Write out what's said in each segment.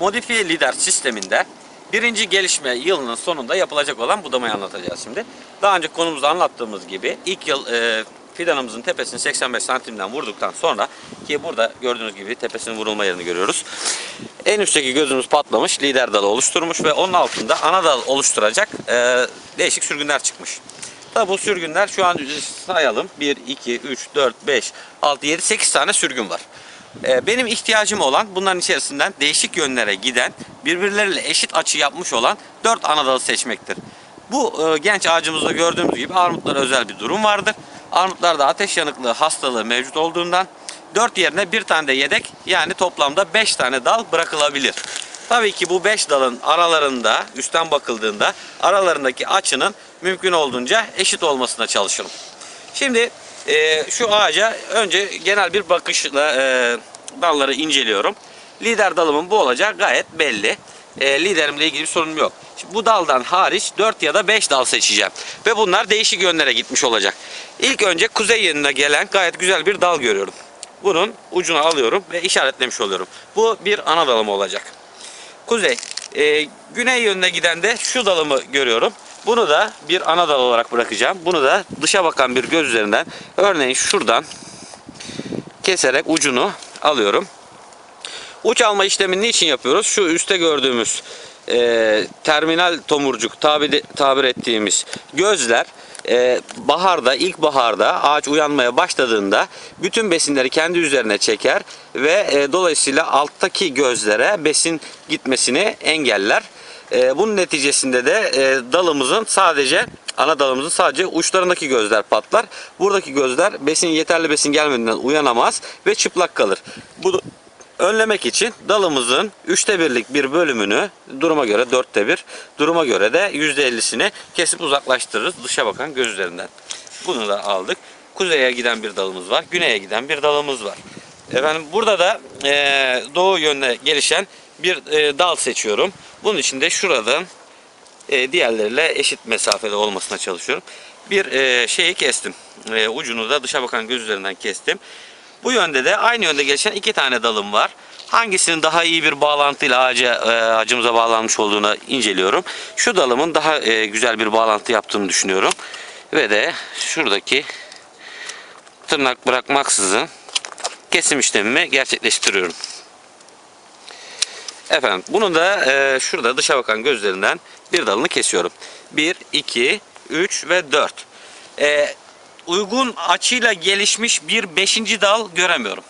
modifiye lider sisteminde birinci gelişme yılının sonunda yapılacak olan budamayı anlatacağız şimdi. Daha önce konumuzda anlattığımız gibi ilk yıl e, fidanımızın tepesini 85 santimden vurduktan sonra ki burada gördüğünüz gibi tepesinin vurulma yerini görüyoruz. En üstteki gözümüz patlamış, lider dalı oluşturmuş ve onun altında ana dal oluşturacak e, değişik sürgünler çıkmış. Tabi bu sürgünler şu an sayalım. 1, 2, 3, 4, 5, 6, 7, 8 tane sürgün var. Ee, benim ihtiyacım olan bunların içerisinden değişik yönlere giden birbirleriyle eşit açı yapmış olan 4 ana dalı seçmektir. Bu e, genç ağacımızda gördüğümüz gibi armutlara özel bir durum vardır. Armutlarda ateş yanıklığı hastalığı mevcut olduğundan 4 yerine bir tane de yedek yani toplamda 5 tane dal bırakılabilir. Tabii ki bu 5 dalın aralarında üstten bakıldığında aralarındaki açının mümkün olduğunca eşit olmasına çalışırım. Şimdi e, şu ağaca önce genel bir bakışla e, dalları inceliyorum. Lider dalımın bu olacak gayet belli. E, liderimle ilgili bir sorunum yok. Şimdi bu daldan hariç 4 ya da 5 dal seçeceğim. Ve bunlar değişik yönlere gitmiş olacak. İlk önce kuzey yönüne gelen gayet güzel bir dal görüyorum. Bunun ucunu alıyorum ve işaretlemiş oluyorum. Bu bir ana dalım olacak. Kuzey. E, güney yönüne giden de şu dalımı görüyorum. Bunu da bir ana dal olarak bırakacağım. Bunu da dışa bakan bir göz üzerinden örneğin şuradan keserek ucunu alıyorum. Uç alma işlemini niçin yapıyoruz? Şu üstte gördüğümüz e, terminal tomurcuk tabi, tabir ettiğimiz gözler e, baharda, ilkbaharda ağaç uyanmaya başladığında bütün besinleri kendi üzerine çeker ve e, dolayısıyla alttaki gözlere besin gitmesini engeller. E, bunun neticesinde de e, dalımızın sadece ana dalımızın sadece uçlarındaki gözler patlar. Buradaki gözler besin yeterli besin gelmediğinden uyanamaz ve çıplak kalır. Bu önlemek için dalımızın üçte birlik bir bölümünü duruma göre dörtte bir duruma göre de yüzde ellisini kesip uzaklaştırırız dışa bakan göz üzerinden. Bunu da aldık. Kuzeye giden bir dalımız var. Güneye giden bir dalımız var. Efendim burada da eee, doğu yönüne gelişen bir eee, dal seçiyorum. Bunun için de şuradan e, diğerleriyle eşit mesafede olmasına çalışıyorum. Bir e, şeyi kestim. E, ucunu da dışa bakan göz üzerinden kestim. Bu yönde de aynı yönde gelişen iki tane dalım var. Hangisinin daha iyi bir bağlantıyla ağaca, ağacımıza bağlanmış olduğunu inceliyorum. Şu dalımın daha güzel bir bağlantı yaptığını düşünüyorum. Ve de şuradaki tırnak bırakmaksızın kesim işlemimi gerçekleştiriyorum. Efendim bunu da şurada dışa bakan gözlerinden bir dalını kesiyorum. 1, 2, 3 ve 4. E, uygun açıyla gelişmiş bir 5. dal göremiyorum.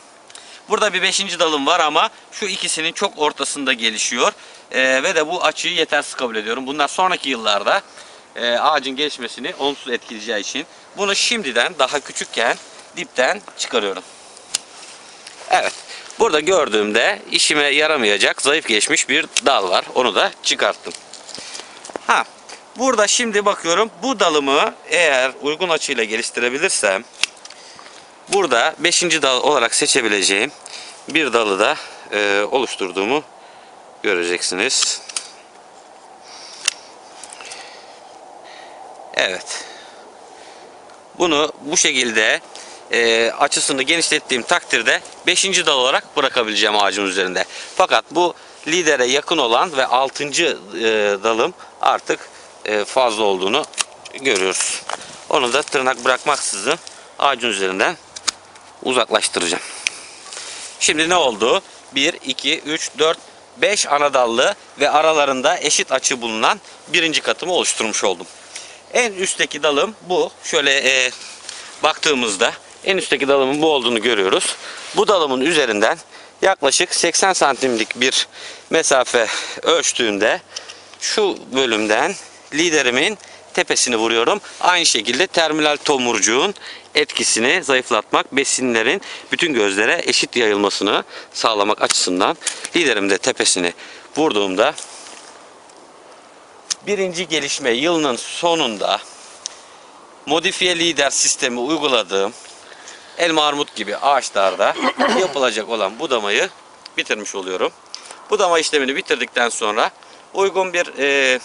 Burada bir 5. dalım var ama şu ikisinin çok ortasında gelişiyor. E, ve de bu açıyı yetersiz kabul ediyorum. Bunlar sonraki yıllarda e, ağacın gelişmesini olumsuz etkileyeceği için bunu şimdiden daha küçükken dipten çıkarıyorum. Evet. Burada gördüğümde işime yaramayacak zayıf geçmiş bir dal var. Onu da çıkarttım. Ha, burada şimdi bakıyorum bu dalımı eğer uygun açıyla geliştirebilirsem burada 5. dal olarak seçebileceğim bir dalı da e, oluşturduğumu göreceksiniz. Evet. Bunu bu şekilde e, açısını genişlettiğim takdirde 5. dal olarak bırakabileceğim ağacın üzerinde. Fakat bu lidere yakın olan ve 6. E, dalım artık e, fazla olduğunu görüyoruz. Onu da tırnak bırakmaksızın ağacın üzerinden uzaklaştıracağım. Şimdi ne oldu? 1, 2, 3, 4, 5 ana dallı ve aralarında eşit açı bulunan birinci katımı oluşturmuş oldum. En üstteki dalım bu. Şöyle e, baktığımızda en üstteki dalımın bu olduğunu görüyoruz. Bu dalımın üzerinden yaklaşık 80 santimlik bir mesafe ölçtüğünde şu bölümden liderimin tepesini vuruyorum. Aynı şekilde terminal tomurcuğun etkisini zayıflatmak, besinlerin bütün gözlere eşit yayılmasını sağlamak açısından liderimde tepesini vurduğumda birinci gelişme yılının sonunda modifiye lider sistemi uyguladığım elma armut gibi ağaçlarda yapılacak olan budamayı bitirmiş oluyorum. Budama işlemini bitirdikten sonra uygun bir e,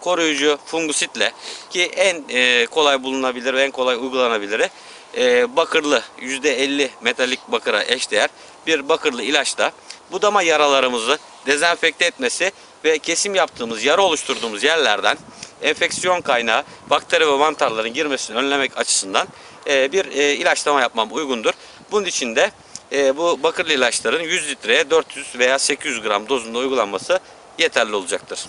koruyucu fungusitle ki en e, kolay bulunabilir ve en kolay uygulanabilir e, bakırlı %50 metalik bakıra eşdeğer bir bakırlı ilaçla budama yaralarımızı dezenfekte etmesi ve kesim yaptığımız, yara oluşturduğumuz yerlerden enfeksiyon kaynağı, bakteri ve mantarların girmesini önlemek açısından e, bir e, ilaçlama yapmam uygundur. Bunun için de e, bu bakırlı ilaçların 100 litreye 400 veya 800 gram dozunda uygulanması yeterli olacaktır.